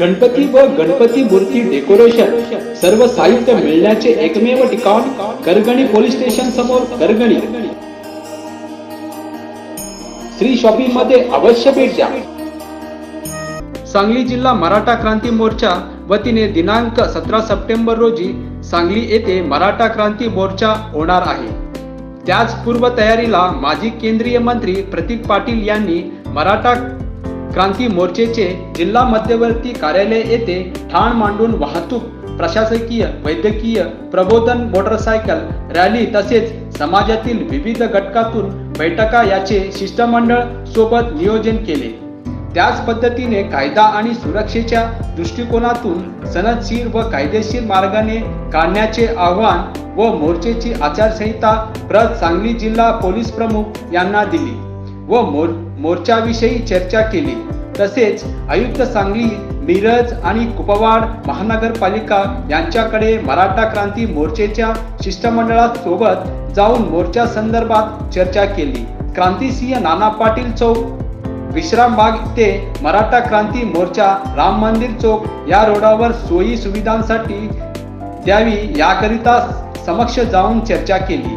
गणपती व गणपती मूर्ती डेकोरेशन सर्व साहित्य मिळण्याचे एकमेव ठिकाण करगणी पोलीस स्टेशन समोर करगणी. श्री शॉपिंगमध्ये अवश्य भेट द्या. सांगली जिल्हा मराठा क्रांती मोर्चा वतीने दिनांक सतरा सप्टेंबर रोजी सांगली येथे मराठा क्रांती मोर्चा होणार आहे. त्याच पूर्व तयारीला माजी केंद्रीय मंत्री प्रतीक पाटील यांनी मराठा क्रांती मोर्चेचे जिल्हा मध्यवर्ती कार्यालय येथे ठाण मांडून वाहतूक प्रशासकीय वैद्यकीय प्रबोधन मोटरसायकल रॅली तसेच समाजातील विविध घटकातून बैठका याचे शिष्टमंडळ सोबत नियोजन केले. त्याच पद्धतीने कायदा आणि सुरक्षेच्या दृष्टिकोनातून सनदशीर व कायदेशीर मार्गाने काढण्याचे आव्हान व मोर्चेची आचारसंहिता प्रत सांगली जिल्हा पोलीस प्रमुख यांना दिली. व मोर मोर्चाविषयी चर्चा केली. तसेच आयुक्त सांगली मिरज आणि कुपवाड महानगरपालिका यांच्याकडे मराठा क्रांती मोर्चेच्या शिष्टमंडळासोबत जाऊन मोर्चा संदर्भात चर्चा केली. क्रांतिसिंह नाना पाटील चौक विश्रामबाग ते मराठा क्रांती मोर्चा राम मंदिर चौक या रोडावर सोयी सुविधांसाठी द्यावी याकरिता समक्ष जाऊन चर्चा केली.